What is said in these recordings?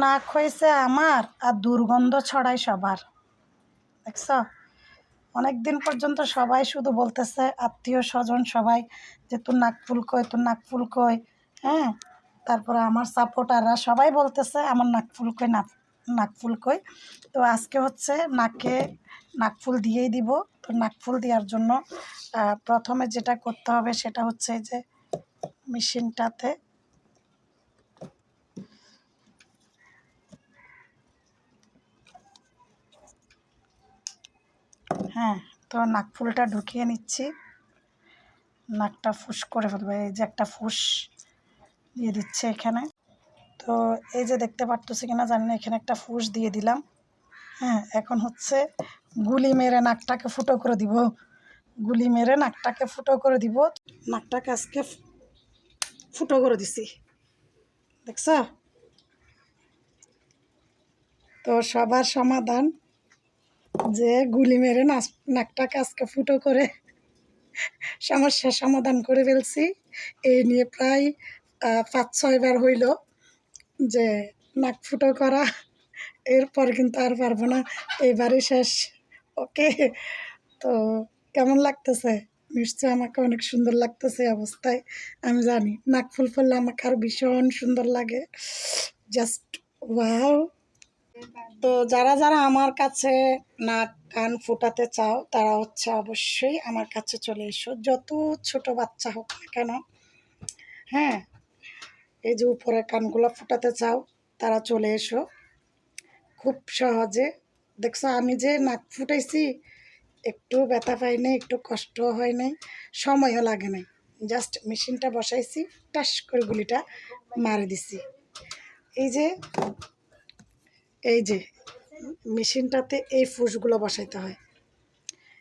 নাক হয়েছে আমার আর দুর্গন্ধ ছড়াই সবার। দেখছ? অনেক দিন পর্যন্ত সবাই শুধু বলতেছে, আত্মীয় স্বজন সবাই যে তোর নাক ফুল কই, তোর নাক ফুল কই হ্যাঁ? তারপরে আমার সাপোর্টাররা সবাই বলতেছে, আমার নাক ফুল কই, নাক নাক ফুল কই। তো আজকে হচ্ছে নাকে নাক ফুল দিয়েই দিব। তো নাক ফুল দেওয়ার জন্য প্রথমে যেটা করতে হবে সেটা হচ্ছে যে মেশিনটাতে হ্যাঁ তো নাক ফুলটা ঢুকিয়ে নিচ্ছি। নাকটা ফুস করে ফেলবে, এই যে একটা ফুস দিয়ে দিচ্ছে এখানে। তো এই যে দেখতে পারতেছি কিনা জানি না, এখানে একটা ফুস দিয়ে দিলাম। হ্যাঁ এখন হচ্ছে গুলি মেরে নাকটাকে ফুটো করে দিব। গুলি মেরে নাকটাকে ফুটো করে দিব। নাকটাকে আজকে ফুটো করে দিছি। দেখছ? তো সবার সমাধান। যে গুলি মেরে নাচ নাকটাকে আজকে ফুটো করে সমস্যার সমাধান করে ফেলছি। এই নিয়ে প্রায় পাঁচ ছয়বার হইল যে নাক ফুটো করা। এরপর কিন্তু আর পারব না, এবারই শেষ। ওকে? তো কেমন লাগতেছে? নিশ্চয় আমাকে অনেক সুন্দর লাগতেছে অবস্থায়, আমি জানি। নাক ফুল ফুললে আমাকে আর ভীষণ সুন্দর লাগে। জাস্ট ওয়াও তো যারা যারা আমার কাছে নাক, কান ফোটাতে চাও, তারা হচ্ছে অবশ্যই আমার কাছে চলে এসো। যত ছোট বাচ্চা হোক না কেন হ্যাঁ এই যে উপরে কানগুলো ফোটাতে চাও, তারা চলে এসো। খুব সহজে। দেখছ, আমি যে নাক ফুটাইছি, একটু ব্যথা পাই নাই, একটু কষ্ট হয় নাই, সময়ও লাগে নাই। জাস্ট মেশিনটা বসাইছি, টাস করে গুলিটা মারি দিছি। এই যে এই যে, মেশিনটাতে এই ফুসগুলো বসাইতে হয়।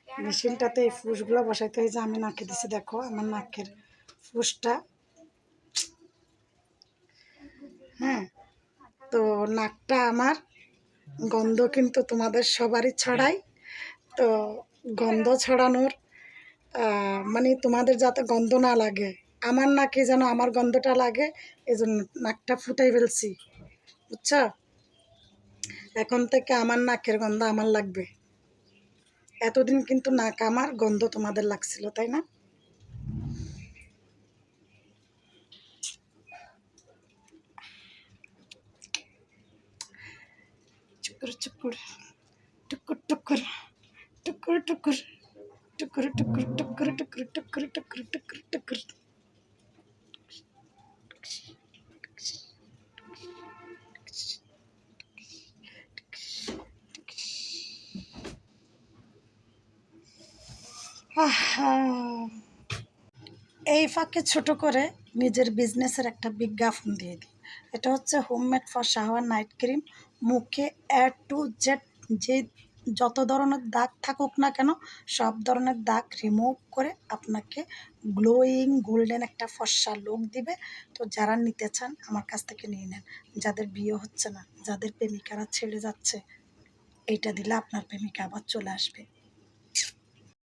মেশিনটাতে এই ফুসগুলো বসাইতে হয় যে, আমি নাকে দিছি, দেখো, আমার নাকের ফুসটা। হ্যাঁ তো নাকটা আমার গন্ধ কিন্তু তোমাদের সবারই ছড়াই তো গন্ধ ছড়ানোর মানে তোমাদের যাতে গন্ধ না লাগে, আমার নাকে যেন আমার গন্ধটা লাগে এই জন্য নাকটা ফুটাই ফেলছি। বুঝছ? এখন থেকে আমার নাকের গন্ধ আমার লাগবে এতদিন কিন্তু নাক আমার গন্ধ তোমাদের লাগছিল তাই না চুকুর টুকুর টুকুর টুকুর টুকুর টুকুর টুকুর টুকুর টুকুর টুকুর টুকুর টুকুর টুকুর এই ফাঁকে ছোট করে নিজের বিজনেসের একটা বিজ্ঞাপন দিয়ে দিই। এটা হচ্ছে homemade for shower night cream মুখে এ টু জেড যে যত ধরনের দাগ থাকুক না কেন, সব ধরনের দাগ রিমুভ করে আপনাকে গ্লোয়িং গোল্ডেন একটা ফর্সা লুক দিবে। তো যারা নিতে চান, আমার কাছ থেকে নিয়ে নেন। যাদের বিয়ে হচ্ছে না, যাদের প্রেমিকারা ছেড়ে যাচ্ছে এইটা দিলে আপনার প্রেমিকা আবার চলে আসবে।